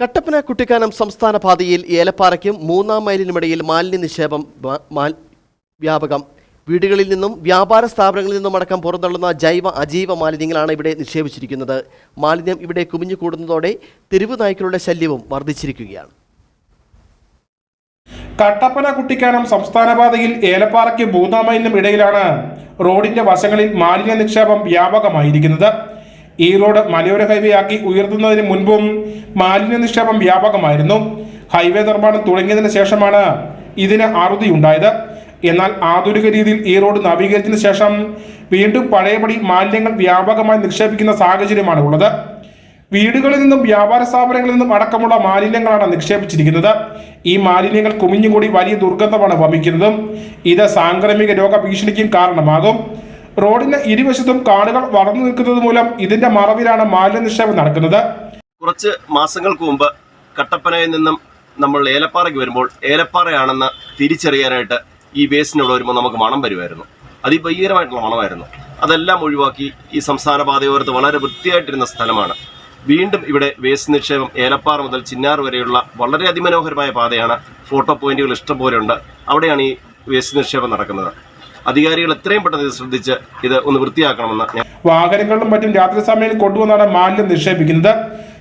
കട്ടപ്പന കുട്ടിക്കാനം സംസ്ഥാന പാതയിൽ ഏലപ്പാറയ്ക്കും മൂന്നാം മൈലിനുമിടയിൽ മാലിന്യ നിക്ഷേപം വ്യാപകം. വീടുകളിൽ നിന്നും വ്യാപാര സ്ഥാപനങ്ങളിൽ നിന്നും അടക്കം പുറന്തള്ളുന്ന ജൈവ അജൈവ മാലിന്യങ്ങളാണ് ഇവിടെ നിക്ഷേപിച്ചിരിക്കുന്നത്. മാലിന്യം ഇവിടെ കുമിഞ്ഞു കൂടുന്നതോടെ തെരുവ് നായ്ക്കളുടെ ശല്യവും വർദ്ധിച്ചിരിക്കുകയാണ്. കട്ടപ്പന കുട്ടിക്കാനം സംസ്ഥാന പാതയിൽ ഏലപ്പാറയ്ക്ക് മൂന്നാമൈലിനും ഇടയിലാണ് റോഡിന്റെ വശങ്ങളിൽ മാലിന്യ നിക്ഷേപം വ്യാപകമായിരിക്കുന്നത്. ഈ റോഡ് മലയോര ഹൈവേ ആക്കി ഉയർത്തുന്നതിന് മുൻപും മാലിന്യ നിക്ഷേപം വ്യാപകമായിരുന്നു. ഹൈവേ നിർമ്മാണം തുടങ്ങിയതിന് ശേഷമാണ് ഇതിന് അറുതിയുണ്ടായത്. എന്നാൽ ആധുനിക രീതിയിൽ ഈ റോഡ് നവീകരിച്ചതിന് ശേഷം വീണ്ടും പഴയപടി മാലിന്യങ്ങൾ വ്യാപകമായി നിക്ഷേപിക്കുന്ന സാഹചര്യമാണ് ഉള്ളത്. വീടുകളിൽ നിന്നും വ്യാപാര സ്ഥാപനങ്ങളിൽ നിന്നും അടക്കമുള്ള മാലിന്യങ്ങളാണ് നിക്ഷേപിച്ചിരിക്കുന്നത്. ഈ മാലിന്യങ്ങൾ കുമിഞ്ഞുകൂടി വലിയ ദുർഗന്ധമാണ് വമിക്കുന്നതും ഇത് സാംക്രമിക രോഗ ഭീഷണിക്കും കാരണമാകും. റോഡിന് ഇരുവശത്തും കാടുകൾ വളർന്നു നിൽക്കുന്നത് മൂലം ഇതിന്റെ മറവിലാണ് മാലിന്യ നിക്ഷേപം നടക്കുന്നത്. കുറച്ച് മാസങ്ങൾക്ക് മുമ്പ് കട്ടപ്പനയിൽ നിന്നും നമ്മൾ ഏലപ്പാറയ്ക്ക് വരുമ്പോൾ ഏലപ്പാറയാണെന്ന് തിരിച്ചറിയാനായിട്ട് ഈ വേസ്റ്റിനോട് വരുമ്പോൾ നമുക്ക് മണം വരുമായിരുന്നു. അതിഭീകരമായിട്ടുള്ള മണമായിരുന്നു അതെല്ലാം ഒഴിവാക്കി ഈ സംസ്ഥാന പാതയോരത്ത് വളരെ വൃത്തിയായിട്ടിരുന്ന സ്ഥലമാണ്. വീണ്ടും ഇവിടെ വേസ്റ്റ് നിക്ഷേപം ഏലപ്പാറ മുതൽ ചിന്നാർ വരെയുള്ള വളരെ അതിമനോഹരമായ പാതയാണ്. ഫോട്ടോ പോയിന്റുകൾ ഇഷ്ടംപോലെയുണ്ട്. അവിടെയാണ് ഈ വേസ്റ്റ് നിക്ഷേപം നടക്കുന്നത്. അധികാരികൾ എത്രയും പെട്ടെന്ന് ഇത് ശ്രദ്ധിച്ച് ഇത് ഒന്ന് വൃത്തിയാക്കണമെന്ന് വാഹനങ്ങളിലും മറ്റും രാത്രി സമയം കൊണ്ടുവന്നാണ് മാലിന്യം നിക്ഷേപിക്കുന്നത്.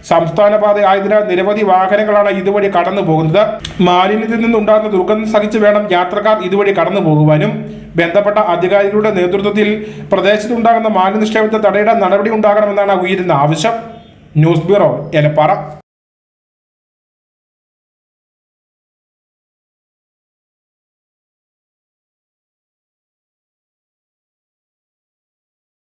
സംസ്ഥാന പാത ആയതിനാൽ നിരവധി വാഹനങ്ങളാണ് ഇതുവഴി കടന്നു പോകുന്നത്. മാലിന്യത്തിൽ നിന്നുണ്ടാകുന്ന ദുർഗന്ധം സഹിച്ച് വേണം യാത്രക്കാർ ഇതുവഴി കടന്നു പോകുവാനും. ബന്ധപ്പെട്ട അധികാരികളുടെ നേതൃത്വത്തിൽ പ്രദേശത്തുണ്ടാകുന്ന മാലിന്യ നിക്ഷേപത്തെ തടയിടാൻ നടപടി ഉണ്ടാകണമെന്നാണ് ഉയരുന്ന ആവശ്യം. News bureau Elappara.